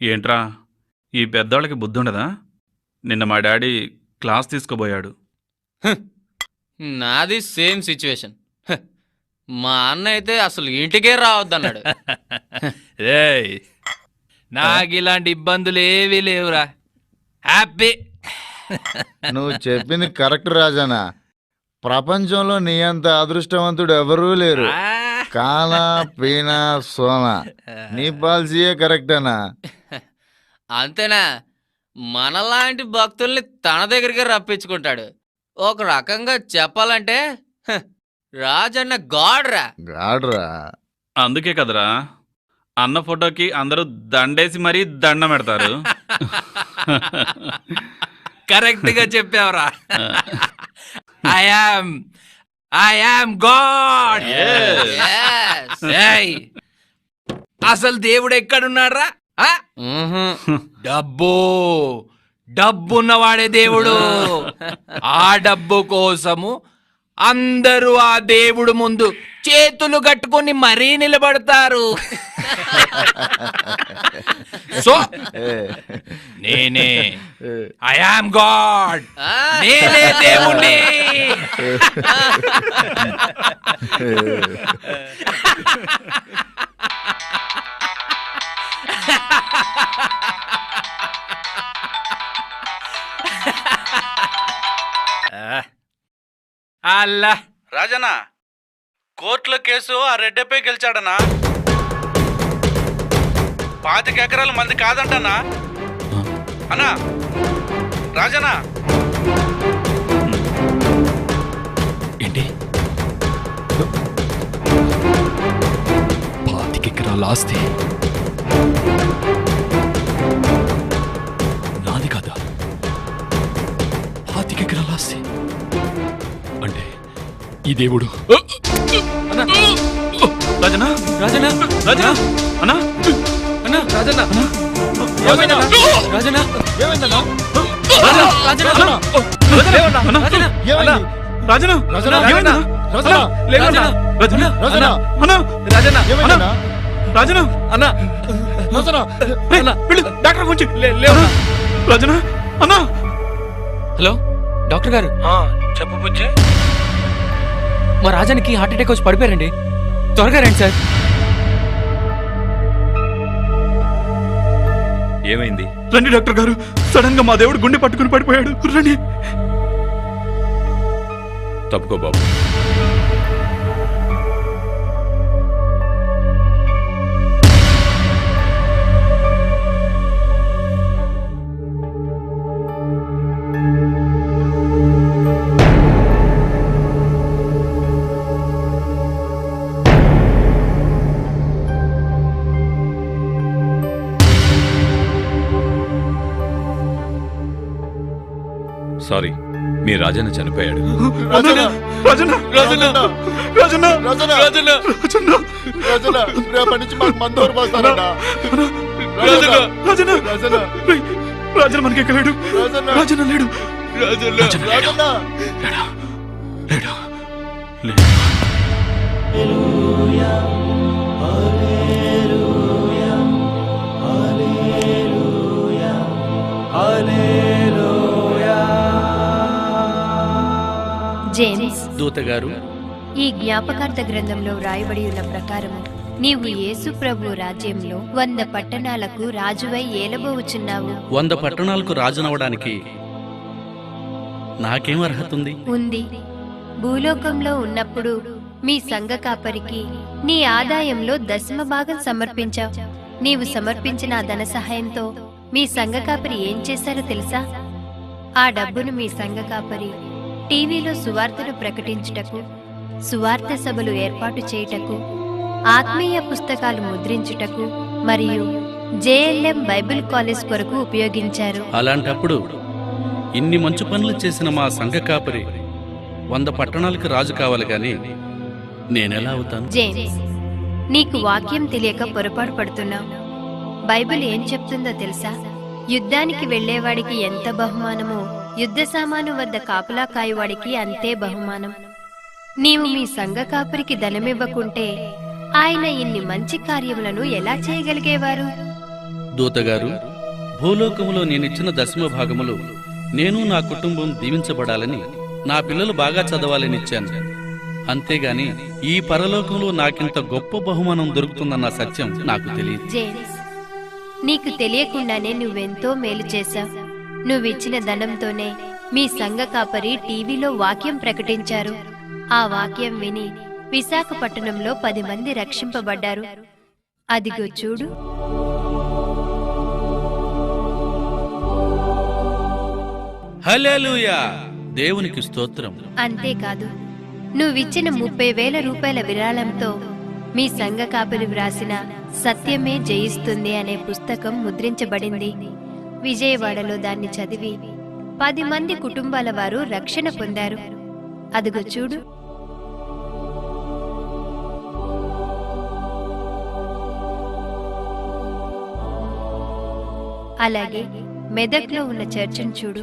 ఏంట్రా? ఈ పెద్దవాళ్ళకి బుద్ధి ఉండదా నిన్న మా డాడీ క్లాస్ తీసుకోబోయాడు. నాది సేమ్ సిచ్యువేషన్. మా అన్న అయితే అసలు ఇంటికే రావద్దన్నాడు. నాకు ఇలాంటి ఇబ్బందులు ఏవీ లేవురా. హ్యాపీ. నువ్వు చెప్పింది కరెక్ట్ రాజానా ప్రపంచంలో నీ అంత అదృష్టవంతుడు ఎవరూ లేరు. కానా పీనా సోనా. నీ పాలసీయే కరెక్టేనా అంతేనా? మనలాంటి భక్తుల్ని తన దగ్గరికి రప్పించుకుంటాడు. ఒక రకంగా చెప్పాలంటే హ, రాజన్న గాడ్రా. గాడ్రా. అందుకే కదరా అన్న ఫోటోకి అందరూ దండేసి మరీ దండం పెడతారు. కరెక్ట్గా చెప్పావురా. I am I am God Yes. అసలు దేవుడు ఎక్కడున్నాడ్రా. డబ్బు. డబ్బున్నవాడే దేవుడు. ఆ డబ్బు కోసము అందరూ ఆ దేవుడు ముందు చేతులు కట్టుకొని మరీ నిలబడతారు. సో నేనే. ఐ యామ్ గాడ్ నేనే దేవుణ్ణి. అల్లా. రాజనా కోర్టులో కేసు ఆ రెడ్డపై గెలిచాడనా పాతిక ఎకరాల మంది కాదంటనా అన్నా రాజనా ఏంటి? పాతికెకరాల ఆస్తి. ఈ దేవుడు. రాజనా రాజనా రాజనా అన్నా అన్నా రాజనా ఏమైందన్నా? రాజనా ఏమైందన్నా? రాజనా రాజనా, అన్నా రాజనా ఏమైంది? రాజనా రాజనా, ఏమైందా? రాజనా, లేవన్నా రాజనా రాజనా, అన్నా రాజనా ఏమైందన్నా? రాజనా అన్నా. రాజనా, రేయ్, వెళ్ళు డాక్టర్ గురించి లేవన్నా. రాజనా అన్నా. హలో డాక్టర్ గారు. చెప్పు బుజ్జి. మా రాజానికి హార్ట్ అటాక్ వచ్చి పడిపోయారండి. త్వరగా రండి సార్. ఏమైంది? రండి డాక్టర్ గారు. సడన్గా మా దేవుడు గుండె పట్టుకుని పడిపోయాడు. రండి. తప్పుకో బాబు. సారీ మీ రాజన్న చనిపోయాడు రాజనా, రాజనా రాజనా, రాజనా రాజనా, రాజనా రాజనా, రేపటి నుంచి జేమ్స్ దూతగారు ఈ జ్ఞాపకార్థ గ్రంథంలో వ్రాయబడి ఉన్న ప్రకారము నీవు యేసు ప్రభు రాజ్యంలో వంద పట్టణాలకు రాజువై ఏలబోవుచున్నావు. వంద పట్టణాలకు రాజునవడానికి నాకేం అర్హత ఉంది? ఉంది. భూలోకంలో ఉన్నప్పుడు మీ సంఘ కాపరికి నీ ఆదాయంలో దశమ భాగం సమర్పించావు. నీవు సమర్పించిన ఆ ధన సహాయంతో మీ సంఘ కాపరి ఏం చేశారో తెలుసా? ఆ డబ్బును మీ సంఘ కాపరి టీవీలో సువార్తను ప్రకటించుటకు సువార్త సభలు ఏర్పాటు చేయుటకు ఆత్మీయ పుస్తకాలు ముద్రించుటకు మరియు జేఎల్ఎం బైబిల్ కాలేజ్ కొరకు ఉపయోగించారు. అలాంటప్పుడు ఇన్ని మంచు పనులు చేసిన మా సంఘ కాపరి వంద పట్టణాలకు రాజు కావాలి గాని నేనెలా అవుతాను? జేమ్స్ నీకు వాక్యం తెలియక పొరపాటు పడుతున్నావు. బైబిల్ ఏం చెప్తుందో తెలుసా? యుద్ధానికి వెళ్ళేవాడికి ఎంత బహుమానమో యుద్ధ సామాను వద్ద కాపులా కాయువాడికి అంతే బహుమానం. నీవు మీ సంఘ కాపరికి ధనమివ్వకుంటే ఆయన ఇన్ని మంచి కార్యములను ఎలా చేయగలిగేవారు? దూతగారు భూలోకములో నేనిచ్చిన దశమ భాగములు నేను నా కుటుంబం దీవించబడాలని నా పిల్లలు బాగా చదవాలని ఇచ్చాను అంతేగాని ఈ పరలోకంలో నాకింత గొప్ప బహుమానం దొరుకుతుందన్న సత్యం నాకు తెలియదు. నీకు తెలియకుండానే నువ్వెంతో మేలు చేశావు. నువ్విచ్చిన ధనంతోనే మీ సంఘ కాపరి టీవీలో వాక్యం ప్రకటించారు. ఆ వాక్యం విని విశాఖపట్నంలో పది మంది రక్షింపబడ్డారు. అదిగో చూడు. దేవునికి స్తోత్రం. అంతేకాదు నువ్విచ్చిన ముప్పై వేల రూపాయల విరాళంతో మీ సంఘ కాపరి వ్రాసిన సత్యమే జయిస్తుంది అనే పుస్తకం ముద్రించబడింది. విజయవాడలో దాన్ని చదివి పది మంది కుటుంబాల వారు రక్షణ పొందారు. అదిగో చూడు. అలాగే మెదక్లో ఉన్న చర్చిని చూడు.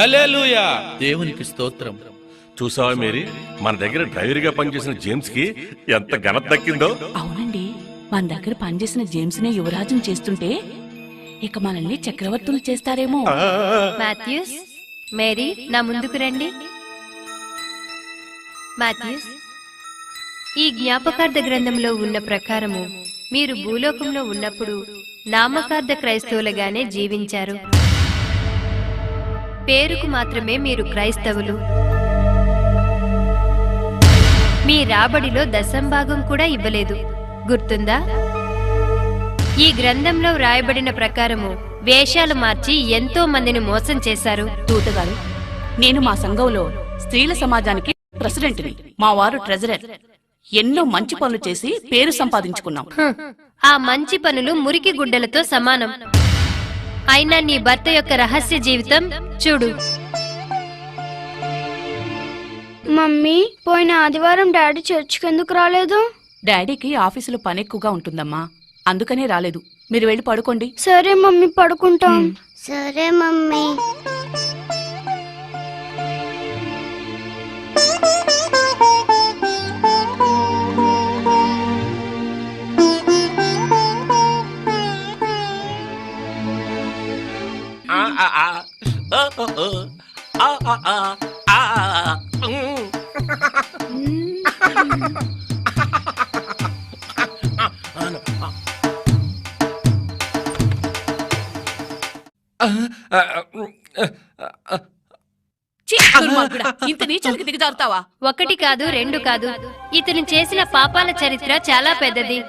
హల్లెలూయా. దేవునికి స్తోత్రం. చూసావా మేరీ? మన దగ్గర డ్రైవర్గా పనిచేసిన జేమ్స్కి ఎంత ఘనత దక్కిందో. అవునండి. మన దగ్గర పనిచేసిన జేమ్స్ నే యువరాజుని చేస్తుంటే ఇక మనల్ని చక్రవర్తులు చేస్తారేమో. మాథ్యూస్ మేరీ నా ముందుకు రండి. మాథ్యూస్ ఈ జ్ఞాపకార్థ గ్రంథంలో ఉన్న ప్రకారము మీరు భూలోకంలో ఉన్నప్పుడు నామకార్థ క్రైస్తవులుగానే జీవించారు. పేరుకు మాత్రమే మీరు క్రైస్తవులు. మీ రాబడిలో దశంభాగం కూడా ఇవ్వలేదు. గుర్తుందా? ఈ గ్రంథంలో వ్రాయబడిన ప్రకారము వేషాలు మార్చి ఎంతో మందిని మోసం చేశారు. దూతగారు నేను మా సంఘంలో స్త్రీల సమాజానికి ప్రెసిడెంట్ని మా వారు ట్రెజరర్. ఎన్నో మంచి పనులు చేసి పేరు సంపాదించుకున్నాం. ఆ మంచి పనులు మురికి గుడ్డలతో సమానం. అయినా నీ భర్త యొక్క రహస్య జీవితం చూడు. మమ్మీ పోయిన ఆదివారం డాడీ చర్చికి ఎందుకు రాలేదు? డాడీకి ఆఫీసులో పని ఎక్కువగా ఉంటుందమ్మా. అందుకనే రాలేదు. మీరు వెళ్ళి పడుకోండి. సరే మమ్మీ పడుకుంటాం. సరే మమ్మీ. ఆ, ఆ, ఆ. ఆ. ఆ, ఆ, దిగజారుతావా ఒకటి కాదు రెండు కాదు. ఇతను చేసిన పాపాల చరిత్ర చాలా పెద్దది.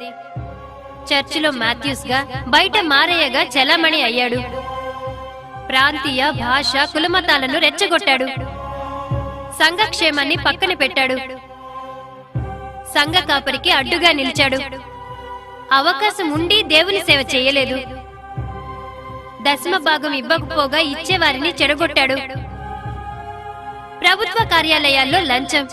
చర్చిలో మాథ్యూస్గా బయట మారయ్యగా చలామణి అయ్యాడు. ప్రాంతీయ భాష కులమతాలను రెచ్చగొట్టాడు. సంఘక్షేమాన్ని పక్కన పెట్టాడు. సంఘ కాపరికి అడ్డుగా నిలిచాడు. అవకాశం ఉండి దేవుని సేవ చేయలేదు. దశమ భాగం ఇవ్వకపోగా ఇచ్చేవారిని చెడగొట్టాడు. ప్రభుత్వ కార్యాలయాల్లో లంచం.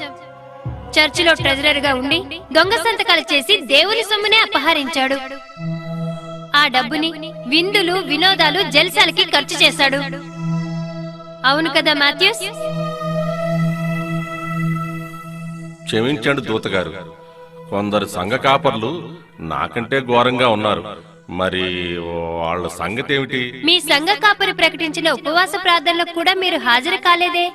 చర్చిలో ట్రెజరర్గా ఉండి దొంగ సంతకాలు చేసి దేవుని సొమ్మునే అపహరించాడు. ఆ డబ్బుని విందులు వినోదాలు జల్సాలకి ఖర్చు చేశాడు. అవును కదా మాథ్యూస్? క్షమించండి దూతగారు. కొందరు సంఘ కాపర్లు నాకంటే ఘోరంగా ఉన్నారు. మరి వాళ్ళ సంగతి ఏమిటి మీ సంఘ కాపరి ప్రకటించిన ఉపవాస ప్రార్థనలకు కూడా మీరు హాజరు కాలేదే?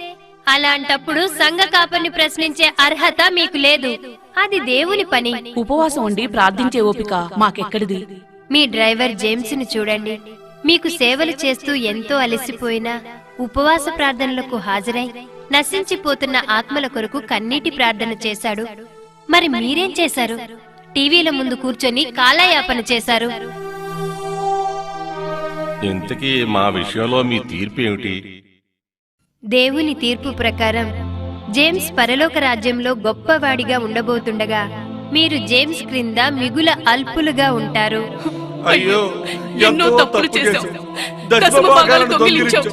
అలాంటప్పుడు సంఘ కాపరిని ప్రశ్నించే అర్హత మీకు లేదు. అది దేవుని పని. ఉపవాసం ఉండి ప్రార్థించే ఓపిక మాకెక్కడిది? మీ డ్రైవర్ జేమ్స్ని చూడండి. మీకు సేవలు చేస్తూ ఎంతో అలసిపోయినా ఉపవాస ప్రార్థనలకు హాజరై నశించిపోతున్న ఆత్మల కొరకు కన్నీటి ప్రార్థన చేశాడు. మరి మీరేం చేశారు? టీవీల ముందు కూర్చొని కాలయాపన చేశారు. ఇంతకీ మా విషయంలో మీ తీర్పు ఏమిటి? దేవుని తీర్పు ప్రకారం జేమ్స్ పరలోక రాజ్యంలో గొప్పవాడిగా ఉండబోతుండగా మీరు జేమ్స్ క్రింద మిగుల అల్పులుగా ఉంటారు. అయ్యో ఎన్నో తప్పులు చేశాం దశమ భాగాలు దొంగిలించాం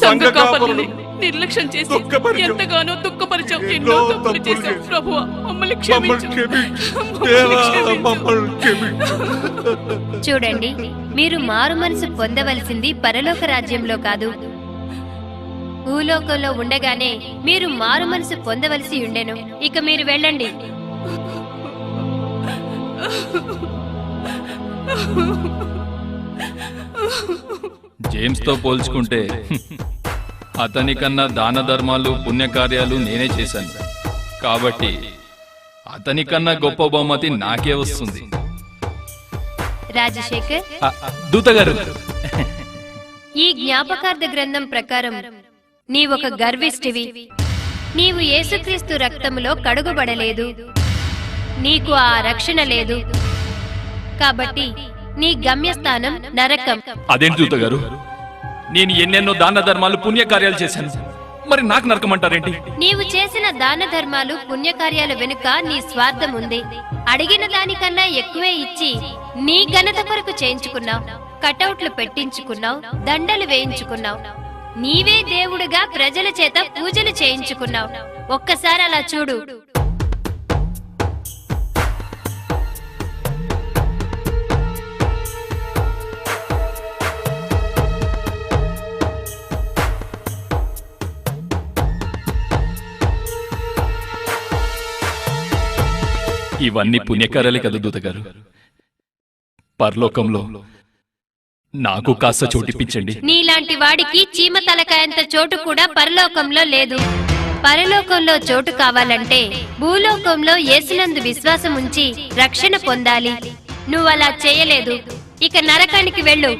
సంఘ కాపరులను నిర్లక్ష్యం చేసి ఎంతగానో దుఃఖపరిచాం ఎన్నో తప్పులు చేశాం ప్రభువా మమ్మల్ని క్షమించు. మమ్మల్ని క్షమించు. చూడండి మీరు మారు మనసు పొందవలసింది పరలోక రాజ్యంలో కాదు. భూలోకంలో ఉండగానే మీరు మారు మనసు పొందవలసి ఉండెను. ఇక మీరు వెళ్ళండి. జేమ్స్తో పోల్చుకుంటే అతని కన్నా దాన ధర్మాలు పుణ్యకార్యాలు నేనే చేశాను. కాబట్టి అతని కన్నా గొప్ప బహుమతి నాకే వస్తుంది. రాజశేఖర్? ఆ, ఆ, దూత గారు ఈ జ్ఞాపకార్థ గ్రంథం ప్రకారం నీవొక గర్విష్టివి నీవు యేసుక్రీస్తు రక్తములో కడుగుబడలేదు. నీకు ఆ రక్షణ లేదు. కాబట్టి నీ గమ్యస్థానం నరకం. అదేంటి దూత గారు? నేను ఎన్నెన్నో దాన ధర్మాలు పుణ్యకార్యాలు చేశాను. మరి నాకు నరకమంటారేంటి? నీవు చేసిన దాన ధర్మాలు పుణ్యకార్యాల వెనుక నీ స్వార్థం ఉంది. అడిగిన దానికన్నా ఎక్కువే ఇచ్చి నీ ఘనత కొరకు చేయించుకున్నావు. కటౌట్లు పెట్టించుకున్నావు. దండలు వేయించుకున్నావు. నీవే దేవుడుగా ప్రజల చేత పూజలు చేయించుకున్నావు. ఒక్కసారి అలా చూడు. ఇవన్నీ పుణ్యకారాలే కదా దూత గారు పరలోకంలో నాకు కాస్త చోటిప్పించండి నీలాంటి వాడికి చీమ తలకాయంత చోటు కూడా పరలోకంలో లేదు. పరలోకంలో చోటు కావాలంటే భూలోకంలో యేసునందు విశ్వాసం ఉంచి రక్షణ పొందాలి. నువ్వలా చేయలేదు. ఇక నరకానికి వెళ్ళు.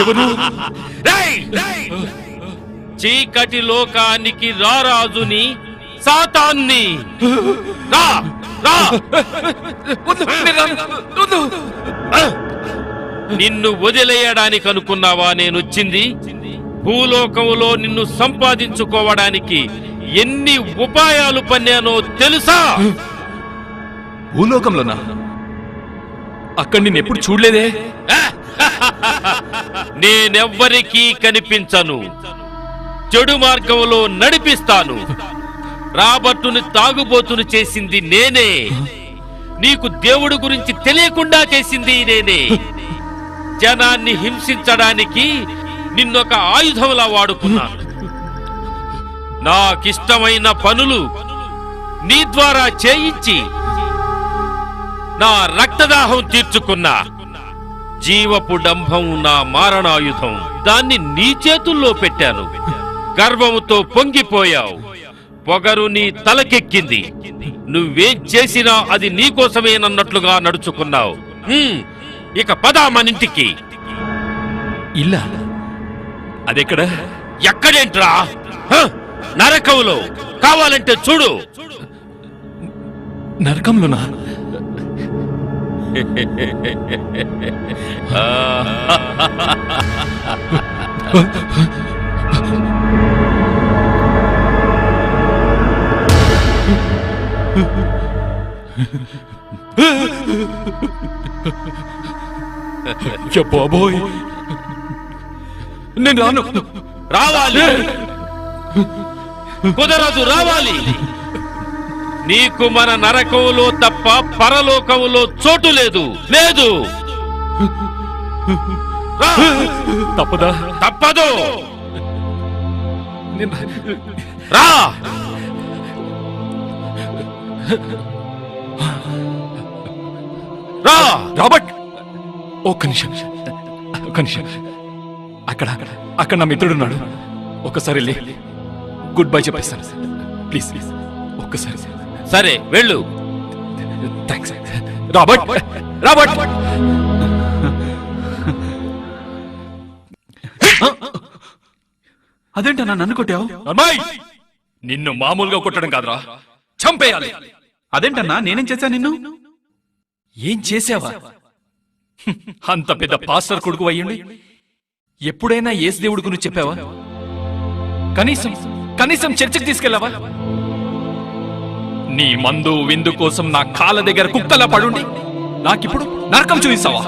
ఎవరు? చీకటి లోకానికి రారాజుని సాతాన్ని. రా రా. నిన్ను వదిలేయడానికి అనుకున్నావా నేనొచ్చింది భూలోకములో నిన్ను సంపాదించుకోవడానికి ఎన్ని ఉపాయాలు పన్నానో తెలుసా? భూలోకంలోనా? అక్కడ నేను ఎప్పుడు చూడలేదే? నేనెవ్వరికీ కనిపించను. చెడు మార్గంలో నడిపిస్తాను. రాబర్టుని తాగుబోతును చేసింది నేనే. నీకు దేవుడి గురించి తెలియకుండా చేసింది నేనే. జనాన్ని హింసించడానికి నిన్నొక ఆయుధంలా వాడుకున్నాను. నాకిష్టమైన పనులు నీ ద్వారా చేయించి నా రక్తదాహం తీర్చుకున్నా జీవపు డంభం నా మారణాయుధం. దాన్ని నీ చేతుల్లో పెట్టాను. గర్వముతో పొంగిపోయావు. పొగరు నీ తలకెక్కింది. నువ్వేం చేసినా అది నీకోసమేనన్నట్లుగా నడుచుకున్నావు. ఇక పదా మనింటికి ఇల్లా? అదెక్కడ? ఎక్కడేంట్రా? హ, నరకంలో. కావాలంటే చూడు. నరకంలోనా? అయ్య బాబోయ్. నేను రాను. రావాలి. కుదరదు రావాలి. నీకు మన నరకములో తప్ప పరలోకములో చోటు లేదు. లేదు. తప్పదా? తప్పదు. రా. రా రాబర్ట్! ఒక్క నిమిషం ఒక్క నిమిషం. అక్కడ అక్కడ నా మిత్రుడున్నాడు ఒక్కసారి వెళ్ళి గుడ్ బై చెప్పేస్తాను ప్లీజ్ ఒక్కసారి. సరే వెళ్ళు. Thanks Robert! రాబర్ట్! అదేంటన్నా నన్ను కొట్టావు? అమ్మాయి! నిన్ను మామూలుగా కొట్టడం కాదురా. చంపేయాలి. అదేంటన్నా నేనేం చేశా నిన్ను? ఏం చేసావా అంత పెద్ద పాస్టర్ కొడుకు అయ్యండి. ఎప్పుడైనా ఏసు దేవుడి గురించి చెప్పావా? కనీసం కనీసం చర్చకు తీసుకెళ్ళావా? నీ మందు విందు కోసం నా కాళ్ళ దగ్గర కుక్కలా పడుండి. నాకిప్పుడు నరకం చూపిస్తావా?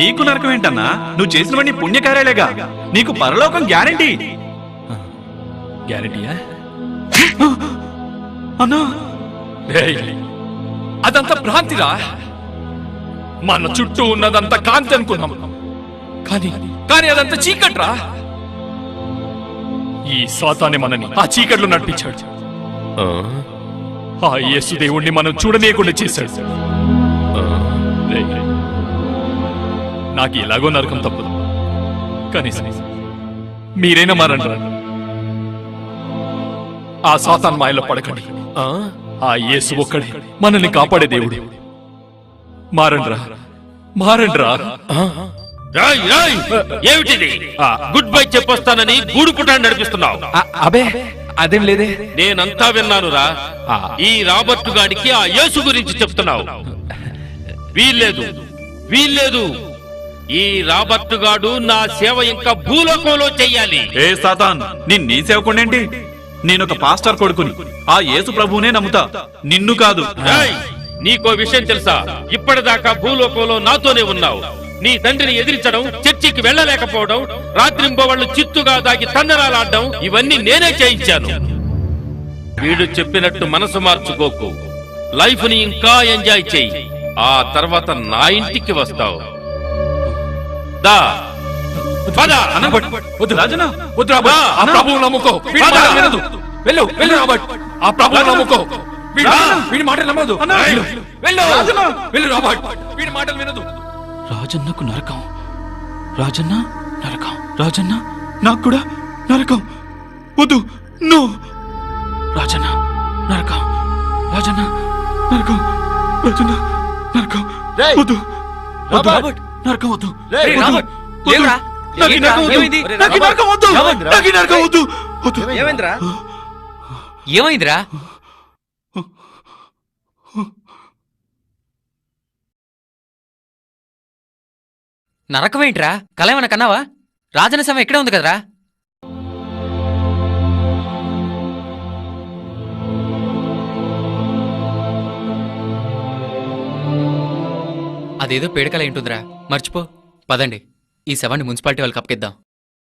నీకు నరకం ఏంటన్నా? నువ్వు చేసినవన్నీ పుణ్యకార్యాలేగా? నీకు పరలోకం గ్యారంటీ. గ్యారంటీయా? అన్నా. అదంతా భ్రాంతిరా? మన చుట్టూ ఉన్నదంతా కాంతి అనుకున్నాం. కానీ కానీ అదంతా చీకట్రా? ఈ సాతానే మనని ఆ చీకట్లో నడిపించాడు. ఆ? యేసు దేవుణ్ణి మనం చూడనీయకుండా చేశాడు. నాకు ఎలాగో నరకం తప్పదు. కనీసం మీరైనా మారండి. ఆ సాతాన్ మాయలో పడకండి. ఆ యేసు ఒక్కడే. మనల్ని కాపాడే దేవుడు. మారండ్రా. మారండ్రా. రాయ్ రాయ్. ఏమిటిది? గుడ్ బై చెప్పొస్తానని గూడు పుటాన్ని నడిపిస్తున్నావు. అబే అదేం లేదే. నేనంతా విన్నానురా. ఈ రాబర్ట్ గాడికి ఆ యేసు గురించి చెప్తున్నావు. వీల్లేదు వీల్లేదు. ఈ రాబర్ట్ గాడు నా సేవ ఇంకా భూలోకంలో చెయ్యాలి. ఏ సాతాన్ నీ నీ సేవకుండేంటి నేనొక పాస్టర్ కొడుకుని. ఆ యేసు ప్రభువునే నమ్ముతా. నిన్ను కాదు. నీకో విషయం తెలుసా? ఇప్పటిదాకా భూలోకంలో నాతోనే ఉన్నావు. నీ తండ్రిని ఎదిరించడం చర్చికి వెళ్ళలేకపోవడం రాత్రింబవళ్ళు చిత్తుగా దాగి తందరాలాడడం ఇవన్నీ నేనే చేయించాను. వీడు చెప్పినట్టు మనసు మార్చుకోకు. లైఫ్ని ఇంకా ఎంజాయ్ చెయ్యి ఆ తర్వాత నా ఇంటికి వస్తావు. దా. వద్దు. రాజనా వద్దు రాబర్ట్. ఆ ప్రభువు నమ్ముకో. వీడి పద. మాట వినదు. వెళ్ళు వెళ్ళు రాబర్ట్. ఆ ప్రభువు నమ్ముకో. వీడి వీడి మాట నమ్మదు. వెళ్ళు వెళ్ళు. వెళ్ళు. రాబర్ట్. వీడి మాటలు వినదు. రాజన్నకు నరకం. రాజన్న నరకం. రాజన్న నాకు కూడా నరకం. వద్దు నో. రాజన్న నరకం. రాజన్న నరకం. రాజన్న నరకం! వద్దు. రాబర్ట్! నరకం వద్దు. రాబర్ట్! ఏమిరా? నాకు ఈ ఏంట్రా? నరకం వద్దు. ఏమైంది? నాకు ఈ నరకం వద్దు. ఏమైందిరా? నాకు నరకం వద్దు. వద్దు. ఏమైందిరా? ఏమైందిరా? నరకమేంట్రా? కళ ఏమైనా కన్నావా? రాజన సమయం ఇక్కడే ఉంది కదరా? అదేదో పేడకల ఏంటుందిరా మర్చిపో. పదండి. ఈ శవాన్ని మున్సిపాలిటీ వాళ్ళకి అప్పగిద్దాం.